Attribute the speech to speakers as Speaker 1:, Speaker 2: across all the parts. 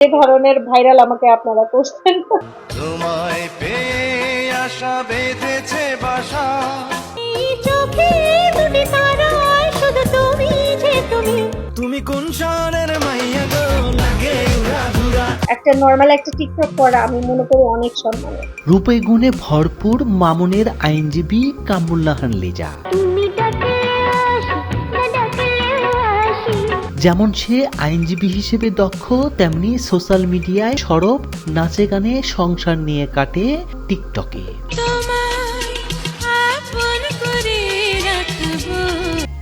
Speaker 1: এ ধরনের ভাইরাল আমাকে আপনারা করছেন।
Speaker 2: তোমায় পেয়ে আশা বেঁধেছে বাসা। তুমি কোন শহরের মাইয়া গো? লাগে
Speaker 1: একটা নর্মাল একটা টিকটক করা আমি মনে করি অনেক সম্মানের।
Speaker 3: রূপে গুণে ভরপুর মামুনের আইনজীবী কামরুল্লাহান লিজা। যেমন সে আইনজীবী হিসেবে দক্ষ তেমনি সোশ্যাল মিডিয়ায় সরব নাচে গানে সংসার নিয়ে কাটে টিকটকে।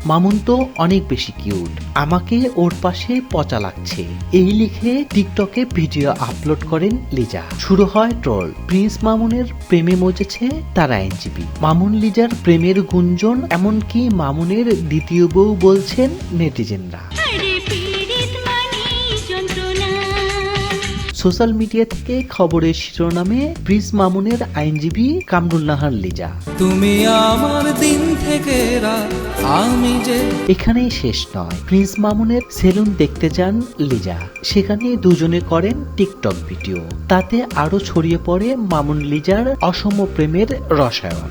Speaker 3: মামুন তো অনেক বেশি কিউট। আমাকে ওর পাশে পচা লাগছে। এই লিখে টিকটকে ভিডিও আপলোড করেন লিজা। শুরু হয় ট্রল। প্রিন্স মামুনের প্রেমে মজেছে তার আইনজীবী। মামুন লিজার প্রেমের গুঞ্জন এমনকি মামুনের দ্বিতীয় বউ বলছেন নেটিজেনরা। সোশ্যাল মিডিয়া থেকে খবরের শিরোনামে প্রিন্স মামুনের আইনজীবী কামরুল্লাহান লিজা।
Speaker 2: তুমি আমার দিন থেকে রাত আমি যে
Speaker 3: এখানেই শেষ নয়। প্রিন্স মামুনের সেলুন দেখতে যান লিজা। সেখানে দুজনে করেন টিকটক ভিডিও। তাতে আরও ছড়িয়ে পড়ে মামুন লিজার অসম প্রেমের রসায়ন।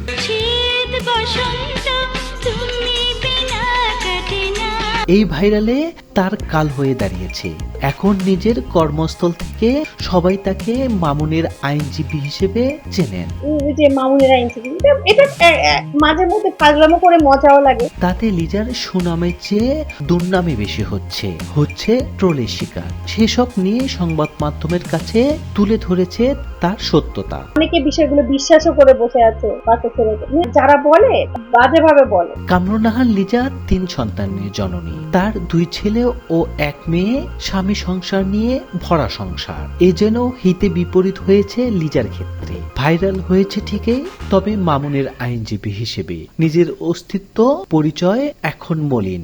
Speaker 3: এই ভাইরালে তার কাল হয়ে দাঁড়িয়েছে। এখন নিজের কর্মস্থল থেকে সবাই তাকে মামুনের আইনজীবী হিসেবে চেনেন।
Speaker 1: যে মামুনের আইনজীবী এটা- মাঝে মধ্যে ফাজলামো করে মজাও লাগে।
Speaker 3: তাতে লিজার সুনামের চেয়ে দুর্নামে বেশি হচ্ছে হচ্ছে ট্রোলের শিকার। সেসব নিয়ে সংবাদ মাধ্যমের কাছে তুলে ধরেছে তার সত্যতা।
Speaker 1: অনেকে বিষয়গুলো বিশ্বাসও করে বসে আছে বাচ্চা ছেলেকে। যারা বলে বাজেভাবে বলে।
Speaker 3: কামরুনাহান লিজা তিন সন্তানের জননী। তার দুই ছেলে ও এক মেয়ে স্বামী সংসার নিয়ে ভরা সংসার। এ যেন হিতে বিপরীত হয়েছে লিজার ক্ষেত্রে। ভাইরাল হয়েছে ঠিকই, তবে মামুনের আইনজীবী হিসেবে। নিজের অস্তিত্ব, পরিচয় এখন মলিন।